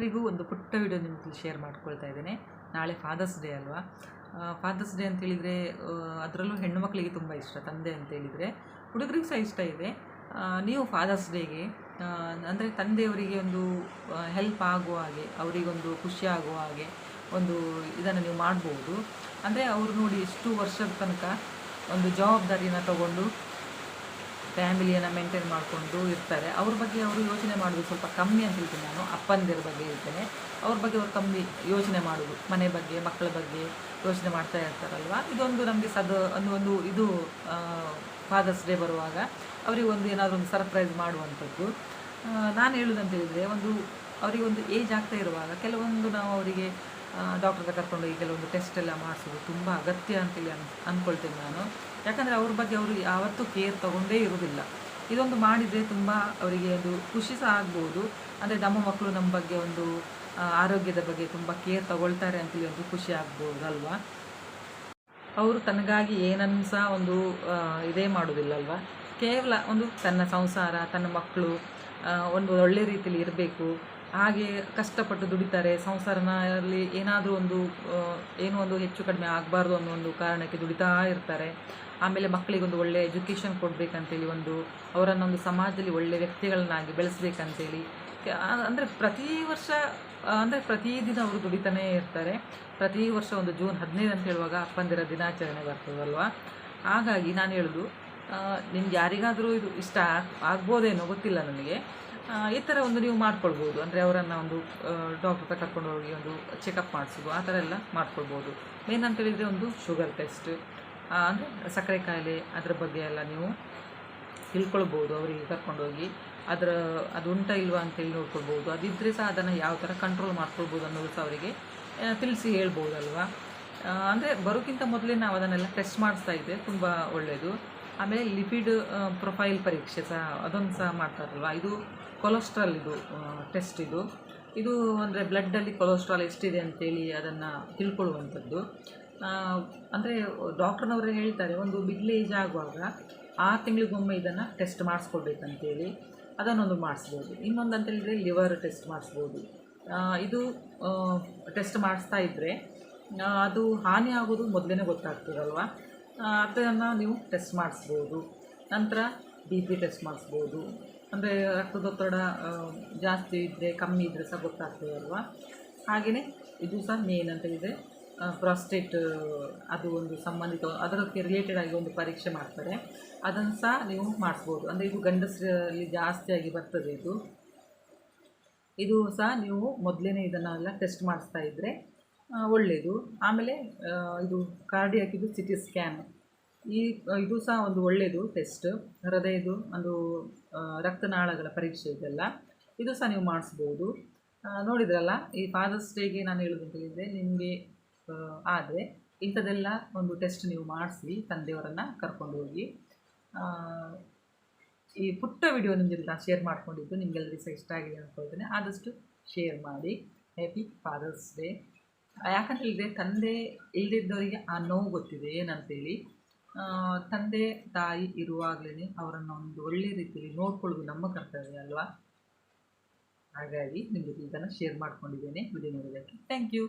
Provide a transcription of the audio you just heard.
ಎಲ್ರಿಗೂ ಒಂದು ಪುಟ್ಟ ವಿಡಿಯೋ ನಿಮ್ಮಲ್ಲಿ ಶೇರ್ ಮಾಡ್ಕೊಳ್ತಾ ಇದ್ದೇನೆ. ನಾಳೆ ಫಾದರ್ಸ್ ಡೇ ಅಲ್ವಾ? ಫಾದರ್ಸ್ ಡೇ ಅಂತೇಳಿದರೆ ಅದರಲ್ಲೂ ಹೆಣ್ಣು ಮಕ್ಕಳಿಗೆ ತುಂಬ ಇಷ್ಟ, ತಂದೆ ಅಂತೇಳಿದರೆ. ಹುಡುಗರಿಗೆ ಸಹ ಇಷ್ಟ ಇದೆ. ನೀವು ಫಾದರ್ಸ್ ಡೇಗೆ ಅಂದರೆ ತಂದೆಯವರಿಗೆ ಒಂದು ಹೆಲ್ಪ್ ಆಗುವ ಹಾಗೆ, ಅವರಿಗೊಂದು ಖುಷಿ ಆಗುವ ಹಾಗೆ ಒಂದು ಇದನ್ನು ನೀವು ಮಾಡ್ಬೋದು. ಅಂದರೆ ಅವರು ನೋಡಿ ಎಷ್ಟು ವರ್ಷದ ತನಕ ಒಂದು ಜವಾಬ್ದಾರಿಯನ್ನು ತಗೊಂಡು ಫ್ಯಾಮಿಲಿಯನ್ನು ಮೇಂಟೈನ್ ಮಾಡಿಕೊಂಡು ಇರ್ತಾರೆ. ಅವ್ರ ಬಗ್ಗೆ ಅವರು ಯೋಚನೆ ಮಾಡೋದು ಸ್ವಲ್ಪ ಕಮ್ಮಿ ಅಂತ ಹೇಳ್ತೀನಿ ನಾನು. ಅಪ್ಪಂದಿರ ಬಗ್ಗೆ ಹೇಳ್ತೇನೆ. ಅವ್ರ ಬಗ್ಗೆ ಅವ್ರು ಕಮ್ಮಿ ಯೋಚನೆ ಮಾಡೋದು. ಮನೆ ಬಗ್ಗೆ, ಮಕ್ಕಳ ಬಗ್ಗೆ ಯೋಚನೆ ಮಾಡ್ತಾ ಇರ್ತಾರಲ್ವ? ಇದೊಂದು ನಮಗೆ ಸದ ಒಂದು ಒಂದು ಇದು ಫಾದರ್ಸ್ ಡೇ ಬರುವಾಗ ಅವರಿಗೆ ಒಂದು ಏನಾದರೂ ಒಂದು ಸರ್ಪ್ರೈಸ್ ಮಾಡುವಂಥದ್ದು. ನಾನು ಹೇಳೋದಂತ ಹೇಳಿದರೆ ಒಂದು, ಅವರಿಗೆ ಒಂದು ಏಜ್ ಆಗ್ತಾ ಇರುವಾಗ ಕೆಲವೊಂದು ನಾವು ಅವರಿಗೆ ಡಾಕ್ಟರ್ ಹತ್ರ ಕರ್ಕೊಂಡೋಗಿ ಕೆಲವೊಂದು ಟೆಸ್ಟ್ ಎಲ್ಲ ಮಾಡಿಸೋದು ತುಂಬ ಅಗತ್ಯ ಅಂತೇಳಿ ಅನ್ ಅಂದ್ಕೊಳ್ತೇನೆ ನಾನು. ಯಾಕಂದರೆ ಅವ್ರ ಬಗ್ಗೆ ಅವರು ಯಾವತ್ತೂ ಕೇರ್ ತಗೊಂಡೇ ಇರೋದಿಲ್ಲ ಇದೊಂದು ಮಾಡಿದರೆ ತುಂಬ ಅವರಿಗೆ ಒಂದು ಖುಷಿ ಸಹ ಆಗ್ಬೋದು. ಅಂದರೆ ನಮ್ಮ ಮಕ್ಕಳು ನಮ್ಮ ಬಗ್ಗೆ ಒಂದು ಆರೋಗ್ಯದ ಬಗ್ಗೆ ತುಂಬ ಕೇರ್ ತಗೊಳ್ತಾರೆ ಅಂತೇಳಿ ಒಂದು ಖುಷಿ ಆಗ್ಬೋದಲ್ವಾ? ಅವರು ತನಗಾಗಿ ಏನನ್ನು ಸಹ ಒಂದು ಇದೇ ಮಾಡೋದಿಲ್ಲ ಅಲ್ವಾ ಕೇವಲ ಒಂದು ತನ್ನ ಸಂಸಾರ, ತನ್ನ ಮಕ್ಕಳು ಒಂದು ಒಳ್ಳೆ ರೀತಿಯಲ್ಲಿ ಇರಬೇಕು. ಹಾಗೆ ಕಷ್ಟಪಟ್ಟು ದುಡಿತಾರೆ, ಸಂಸಾರನಲ್ಲಿ ಏನಾದರೂ ಒಂದು ಏನು ಒಂದು ಹೆಚ್ಚು ಕಡಿಮೆ ಆಗಬಾರ್ದು ಅನ್ನೋ ಒಂದು ಕಾರಣಕ್ಕೆ ದುಡಿತಾ ಇರ್ತಾರೆ. ಆಮೇಲೆ ಮಕ್ಕಳಿಗೆ ಒಂದು ಒಳ್ಳೆ ಎಜುಕೇಷನ್ ಕೊಡಬೇಕಂತೇಳಿ ಒಂದು, ಅವರನ್ನು ಒಂದು ಸಮಾಜದಲ್ಲಿ ಒಳ್ಳೆ ವ್ಯಕ್ತಿಗಳನ್ನಾಗಿ ಬೆಳೆಸ್ಬೇಕಂತೇಳಿ. ಅಂದರೆ ಪ್ರತಿ ವರ್ಷ ಅಂದರೆ ಪ್ರತಿದಿನ ಅವರು ದುಡಿತಾನೇ ಇರ್ತಾರೆ. ಪ್ರತಿ ವರ್ಷ ಒಂದು ಜೂನ್ ಹದಿನೈದು ಅಂತ ಹೇಳುವಾಗ ಅಪ್ಪಂದಿರ ದಿನಾಚರಣೆ ಬರ್ತದಲ್ವಾ? ಹಾಗಾಗಿ ನಾನು ಹೇಳೋದು ನಿಮ್ಗೆ ಯಾರಿಗಾದರೂ ಇದು ಇಷ್ಟ ಆಗ್- ಆಗ್ಬೋದೇನೋ ಗೊತ್ತಿಲ್ಲ ನನಗೆ. ಈ ಥರ ಒಂದು ನೀವು ಮಾಡ್ಕೊಳ್ಬೋದು. ಅಂದರೆ ಅವರನ್ನು ಒಂದು ಡಾಕ್ಟರ್ ಹತ್ರ ಕರ್ಕೊಂಡು ಹೋಗಿ ಒಂದು ಚೆಕಪ್ ಮಾಡಿಸೋದು, ಆ ಥರ ಎಲ್ಲ ಮಾಡ್ಕೊಳ್ಬೋದು. ಮೇನ್ ಅಂತ ಹೇಳಿದರೆ ಒಂದು ಶುಗರ್ ಟೆಸ್ಟ್ ಅಂದರೆ ಸಕ್ಕರೆ ಕಾಯಿಲೆ ಅದರ ಬಗ್ಗೆ ಎಲ್ಲ ನೀವು ತಿಳ್ಕೊಳ್ಬೋದು ಅವರಿಗೆ ಕರ್ಕೊಂಡೋಗಿ ಅದರ, ಅದು ಉಂಟ ಇಲ್ವಾ ಅಂತೇಳಿ ನೋಡ್ಕೊಳ್ಬೋದು. ಅದಿದ್ದರೆ ಸಹ ಅದನ್ನು ಯಾವ ಥರ ಕಂಟ್ರೋಲ್ ಮಾಡ್ಕೊಳ್ಬೋದು ಅನ್ನೋದು ಸಹ ಅವರಿಗೆ ತಿಳಿಸಿ ಹೇಳ್ಬೋದಲ್ವಾ? ಅಂದರೆ ಬರೋಕ್ಕಿಂತ ಮೊದಲೇ ನಾವು ಅದನ್ನೆಲ್ಲ ಟೆಸ್ಟ್ ಮಾಡಿಸ್ತಾ ಇದ್ದೆ ತುಂಬ ಒಳ್ಳೆಯದು ಆಮೇಲೆ ಲಿಪಿಡ್ ಪ್ರೊಫೈಲ್ ಪರೀಕ್ಷೆ ಸಹ, ಅದೊಂದು ಸಹ ಮಾಡ್ತಾರಲ್ವ? ಇದು ಕೊಲೆಸ್ಟ್ರಾಲ್ ಇದು ಟೆಸ್ಟ್ ಇದು. ಇದು ಅಂದರೆ ಬ್ಲಡ್ಡಲ್ಲಿ ಕೊಲೆಸ್ಟ್ರಾಲ್ ಎಷ್ಟಿದೆ ಅಂತೇಳಿ ಅದನ್ನು ತಿಳ್ಕೊಳ್ಳುವಂಥದ್ದು. ಅಂದರೆ ಡಾಕ್ಟ್ರನವರೇ ಹೇಳ್ತಾರೆ, ಒಂದು ಮಿಡ್ಲ್ ಏಜ್ ಆಗುವಾಗ ಆ ತಿಂಗಳಿಗೊಮ್ಮೆ ಇದನ್ನು ಟೆಸ್ಟ್ ಮಾಡಿಸ್ಕೊಳ್ಬೇಕಂತೇಳಿ. ಅದನ್ನೊಂದು ಮಾಡಿಸ್ಬೋದು. ಇನ್ನೊಂದು ಅಂತ ಹೇಳಿದರೆ ಲಿವರ್ ಟೆಸ್ಟ್ ಮಾಡಿಸ್ಬೋದು. ಇದು ಟೆಸ್ಟ್ ಮಾಡಿಸ್ತಾ ಇದ್ದರೆ ಅದು ಹಾನಿ ಆಗೋದು ಮೊದಲೇ ಗೊತ್ತಾಗ್ತದಲ್ವ? ಅದನ್ನು ನೀವು ಟೆಸ್ಟ್ ಮಾಡಿಸ್ಬೋದು. ನಂತರ ಬಿ ಪಿ ಟೆಸ್ಟ್ ಮಾಡಿಸ್ಬೋದು. ಅಂದರೆ ರಕ್ತದೊತ್ತಡ ಜಾಸ್ತಿ ಇದ್ದರೆ ಕಮ್ಮಿ ಇದ್ದರೆ ಸಹ ಗೊತ್ತಾಗ್ತದೆ ಅಲ್ವಾ? ಹಾಗೆಯೇ ಇದು ಸಹ ಮೇನ್ ಅಂತ ಇದೆ. ಪ್ರಾಸ್ಟೇಟ್ ಅದು ಒಂದು ಸಂಬಂಧಿತ ಅದಕ್ಕೆ ರಿಲೇಟೆಡ್ ಆಗಿ ಒಂದು ಪರೀಕ್ಷೆ ಮಾಡ್ತಾರೆ. ಅದನ್ನು ಸಹ ನೀವು ಮಾಡಿಸ್ಬೋದು. ಅಂದರೆ ಇದು ಗಂಡಸರಲ್ಲಿ ಜಾಸ್ತಿಯಾಗಿ ಬರ್ತದೆ ಇದು. ಇದು ಸಹ ನೀವು ಮೊದಲೇ ಇದನ್ನೆಲ್ಲ ಟೆಸ್ಟ್ ಮಾಡಿಸ್ತಾ ಇದ್ದರೆ ಒಳ್ಳೆಯದು ಆಮೇಲೆ ಇದು ಕಾರ್ಡಿಯಾಕ್ ಸಿ ಟಿ ಸ್ಕ್ಯಾನ್ ಈ ಇದು ಸಹ ಒಂದು ಒಳ್ಳೆಯದು ಟೆಸ್ಟ್ ಹೃದಯದು ಒಂದು ರಕ್ತನಾಳಗಳ ಪರೀಕ್ಷೆ ಇದೆಲ್ಲ. ಇದು ಸಹ ನೀವು ಮಾಡಿಸ್ಬೋದು. ನೋಡಿದ್ರಲ್ಲ, ಈ ಫಾದರ್ಸ್ ಡೇಗೆ ನಾನು ಹೇಳೋದು ಅಂತ ಹೇಳಿದರೆ ನಿಮಗೆ ಆದರೆ ಇಂಥದ್ದೆಲ್ಲ ಒಂದು ಟೆಸ್ಟ್ ನೀವು ಮಾಡಿಸಿ ತಂದೆಯವರನ್ನು ಕರ್ಕೊಂಡು ಹೋಗಿ. ಈ ಪುಟ್ಟ ವಿಡಿಯೋ ನಿಮಗೆಲ್ಲ ಶೇರ್ ಮಾಡ್ಕೊಂಡಿದ್ದು ನಿಮಗೆಲ್ಲರಿಗೂ ಸಹ ಇಷ್ಟ ಆಗಿದೆ ಅಂದ್ಕೊಳ್ತೇನೆ ಆದಷ್ಟು ಶೇರ್ ಮಾಡಿ. ಹ್ಯಾಪಿ ಫಾದರ್ಸ್ ಡೇ ಯಾಕಂತ ಹೇಳಿದರೆ ತಂದೆ ಇಲ್ಲದಿದ್ದವರಿಗೆ ಆ ನೋವು ಗೊತ್ತಿದೆ, ಏನಂತೇಳಿ ತಂದೆ ತಾಯಿ ಇರುವಾಗಲೇ ಅವರನ್ನು ಒಂದು ಒಳ್ಳೆ ರೀತಿಯಲ್ಲಿ ನೋಡ್ಕೊಳ್ಳೋದು ನಮ್ಮ ಕರ್ತವ್ಯ ಅಲ್ವಾ? ಹಾಗಾಗಿ ನಿಮ್ಮ ಜೊತೆ ಇದನ್ನು ಶೇರ್ ಮಾಡ್ಕೊಂಡಿದ್ದೇನೆ. ವಿಡಿಯೋ ನೋಡೋದಕ್ಕೆ ಥ್ಯಾಂಕ್ ಯು